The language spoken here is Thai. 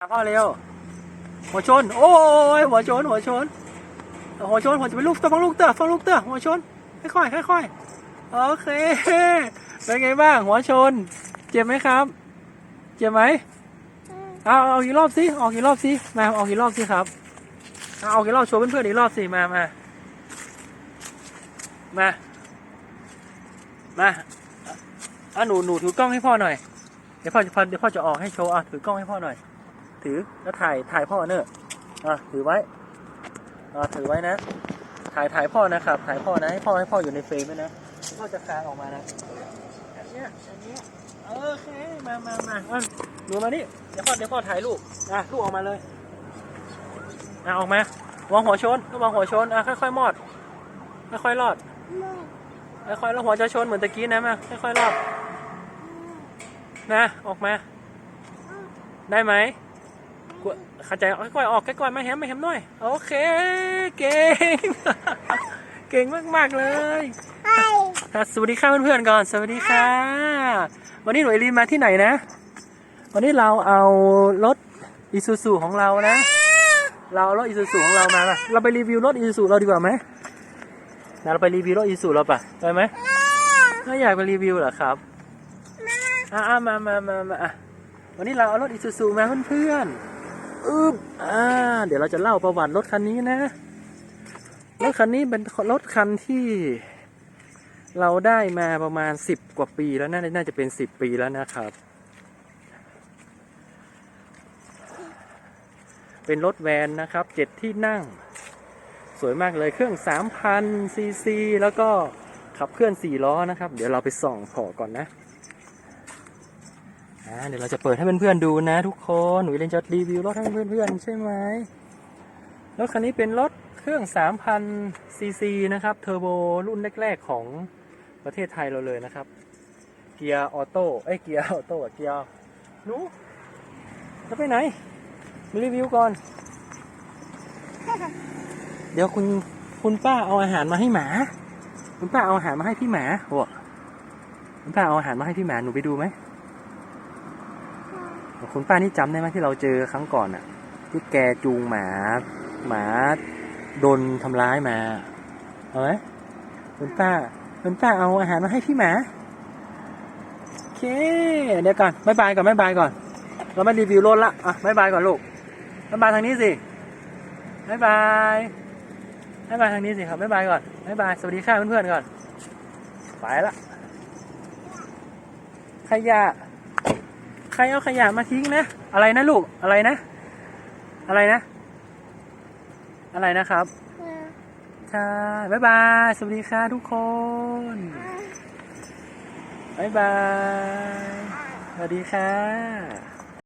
พ่อเร็ว หัวชน โอ้ยหัวชน หัวชน หัวชนหัวจะเป็นลูกเตอฟังลูกเตอฟังลูกเตอหัวชน ค่อยๆค่อยๆโอเค เป็นไงบ้าง หัวชน เจ็บไหมครับ เจ็บไหมเอาเอากี่รอบสิออกกี่รอบสิมาออกกี่รอบสิครับเอาเอากี่รอบโชว์เพื่อนๆอีกรอบสิมามามามาอะหนูหนูถือกล้องให้พ่อหน่อย เดี๋ยวพ่อจะเดี๋ยวพ่อจะออกให้โชว์อะถือกล้องให้พ่อหน่อย ถือแล้วถ่ายถ่ายพ่อเนอะอะถือไว้อะถือไว้นะ ถ่ายถ่ายพ่อนะครับ ถ่ายพ่อนะให้พ่อให้พ่ออยู่ในเฟรมด้วยนะพ่อจะคลานออกมานะแบบเนี้ยแบบเนี้ยโอเคมามามาอะหนูมานี่เดี๋ยวพ่อเดี๋ยวพ่อถ่ายรูปอะลูกออกมาเลยอะออกมาวางหัวชนวางหัวชนอะค่อยๆมอดค่อยๆรอดค่อยๆแล้วหัวจะชนเหมือนตะกี้นะมาค่อยๆรอดนะออกมา ได้ไหม เข้าใจค่อยๆออกค่อยๆม่แฮมม่แฮมหน่อย โอเค เก่ง เก่งมากๆเลยอะสวัสดีค่ะเพื่อนๆก่อน สวัสดีค่ะ วันนี้หน่วยรีนมาที่ไหนนะ วันนี้เราเอารถอีซูซูของเรานะ เราเอารถอีซูซูของเรามาป่ะเราไปรีวิวรถอีซูซูเราดีกว่าไหมเราไปรีวิวรถอีซูซูเราป่ะไปไหมไม่อยากไปรีวิวเหรอครับอะมามามามาวันนี้เราเอารถอิซูซูมาเพื่อนๆอึบอ่า เดี๋ยวเราจะเล่าประวัติรถคันนี้นะ รถคันนี้เป็นรถคันที่ เราได้มาประมาณสิบกว่าปีแล้วน่าน่าจะเป็นสิบปีแล้วนะครับ เป็นรถแวนนะครับเจ็ดที่นั่ง สวยมากเลยเครื่องสามพันซีซีแล้วก็ขับเคลื่อนสี่ล้อนะครับ เดี๋ยวเราไปส่องขอก่อนนะ เดี๋ยวเราจะเปิดให้เพื่อนๆดูนะ ทุกคนหนูเรนจะรีวิวรถให้เพื่อนๆใช่ไหมรถคันนี้เป็นรถเครื่อง 3,000 ซีซีนะครับ เทอร์โบรุ่นแรกๆของประเทศไทยเราเลยนะครับ เกียร์ออโต้เอ้ยเกียร์ออโต้อะเกียร์หนูจะไปไหนมารีวิวก่อน เดี๋ยวคุณคุณป้าเอาอาหารมาให้หมา คุณป้าเอาอาหารมาให้พี่หมาโว้คุณป้าเอาอาหารมาให้พี่หมาหนูไปดูไหม คุณป้านี่จำได้ไหมที่เราเจอครั้งก่อนอะที่แกจูงหมาหมาโดนทำร้ายมาเอาไหมคุณป้าคุณป้าเอาอาหารมาให้พี่หมาโอเคเดี๋ยวก่อนบายบายก่อนบายบายก่อน เราไม่รีวิวรถละอะบายบายก่อนลูกบายบายทางนี้สิบายบายบายบายทางนี้สิครับบายบายก่อนบายบายสวัสดีค่ะเพื่อนๆก่อนไปละขยะ ครเอาขยะมาทิ้งนะ อะไรนะลูก อะไรนะ อะไรนะ อะไรนะครับใช่บ๊ายบาย สวัสดีค่ะทุกคน บ๊ายบาย สวัสดีค่ะ